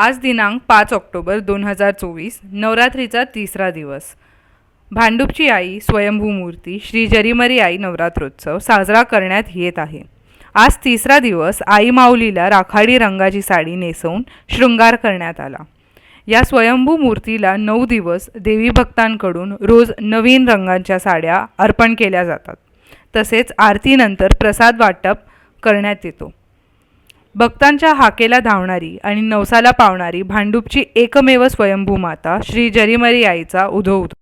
आज दिनांक पाच ऑक्टोबर दोन हजार चोवीस नवरात्रीचा तिसरा दिवस. भांडूपची आई स्वयंभू मूर्ती श्री जरीमरी आई नवरात्रोत्सव साजरा करण्यात येत आहे. आज तिसरा दिवस आई माऊलीला राखाडी रंगाची साडी नेसवून शृंगार करण्यात आला. या स्वयंभू मूर्तीला नऊ दिवस देवी भक्तांकडून रोज नवीन रंगांच्या साड्या अर्पण केल्या जातात. तसेच आरतीनंतर प्रसाद वाटप करण्यात येतो. भक्तांच्या हाकेला धावणारी आणि नवसाला पावणारी भांडूपची एकमेव स्वयंभू माता श्री जरीमरी आईचा उधो उधो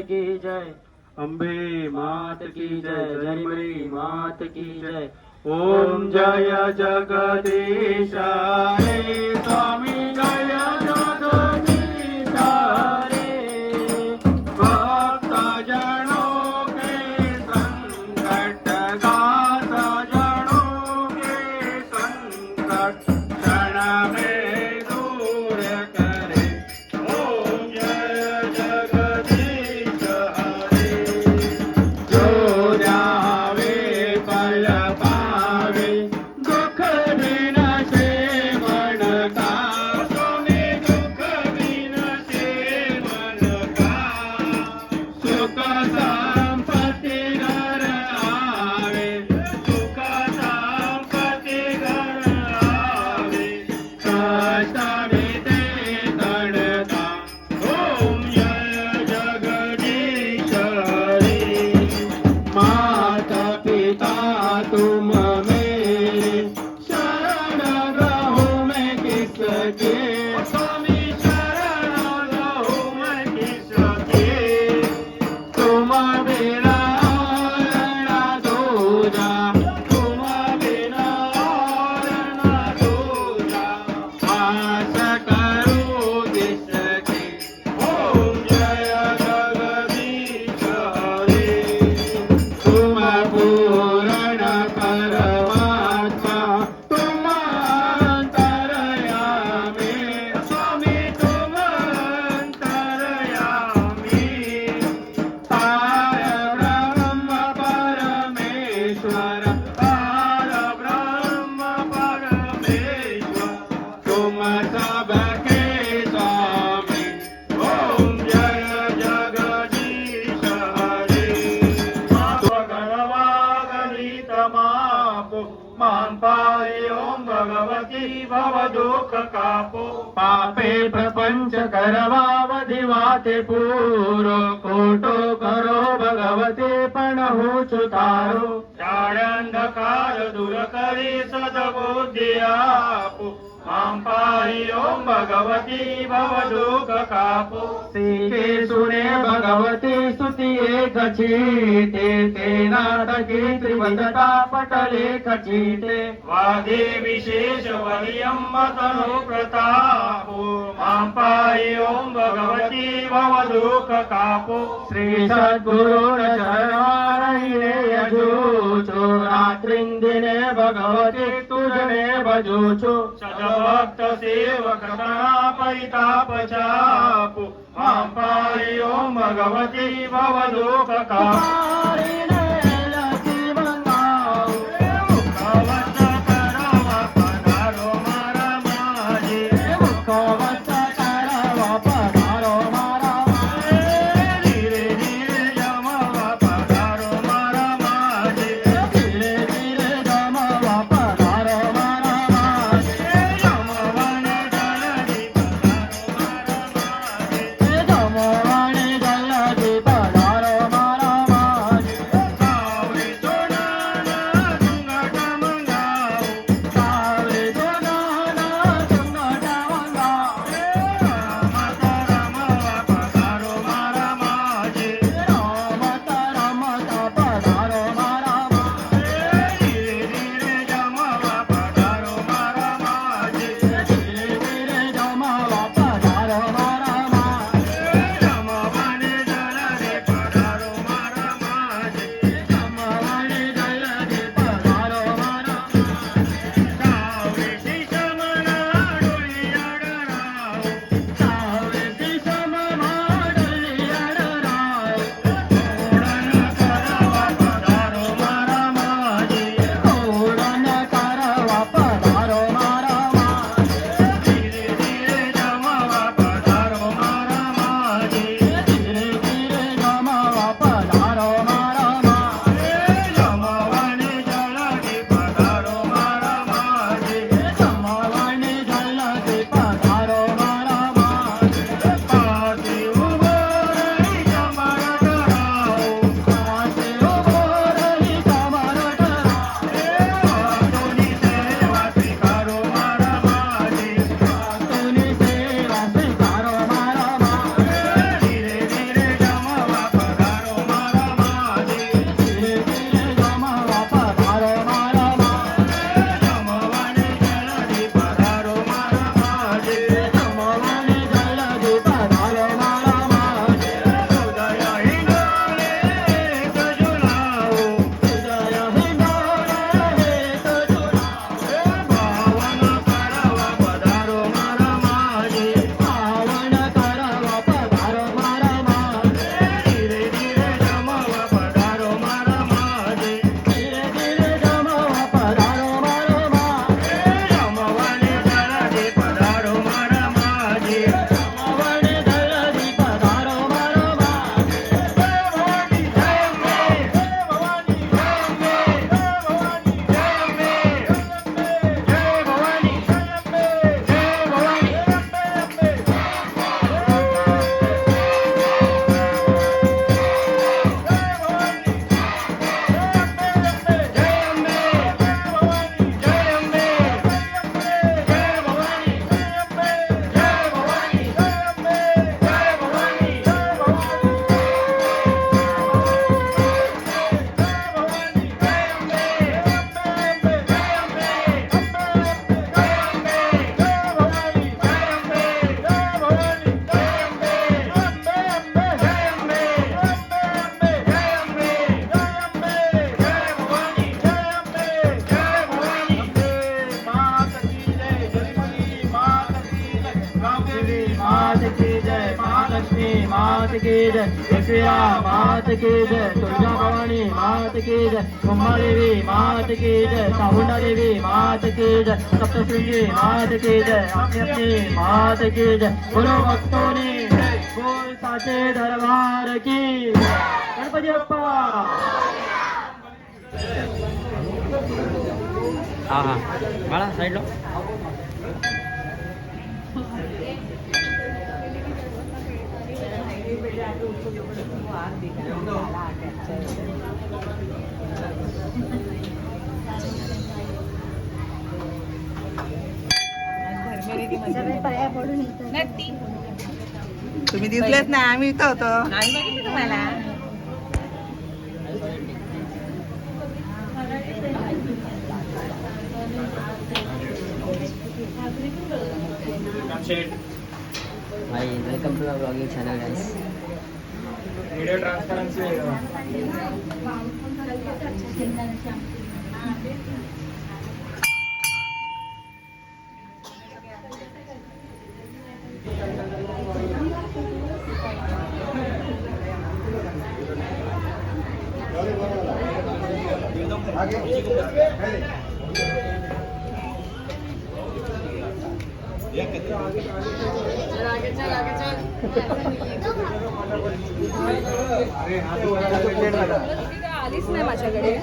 की जय। अम्बे मात की जय जरीमरी मात की जय। ओम जय जगदीश रे स्वामी Deus. आपे पापे प्रपंच करवावधी वाते पूरो खोटो करो भगवते पण होचु तारो। अंधकार दूर करी सदबुद्धी आपो पाहि ओम भगवती भव दुःख कापो सीते सुने भगवती स्तुती एक छीते ते नाटके त्रिवदता पटले खचीते वादे विशेष वरियम तनो प्रतापो मां पाहि ओम भगवती भव दुःख कापो श्री सद्गुरु चरणारहिणे यजूचो रात्रिंदिने भगवती तुझने भजूचो भक्त सेवक परिताप मां पाहि ओम भगवती भव मात की जय एकविरा मात की जय तुळजा भवानी मात की जय कुंभादेवी मात की जय चामुंडा देवी मात की जय सप्तशृंगी मात की जय अपनी अपनी मात की जय गुरु भक्तों ने बोल साचे दरबार की गणपती बाप्पा हा हा बाळा साईडला तुम्ही दिसलेच ना आम्ही इथं होतो. भाई welcome to blogging channel guys video transparency आगे चल आगे चल. आलीच नाही माझ्याकडे.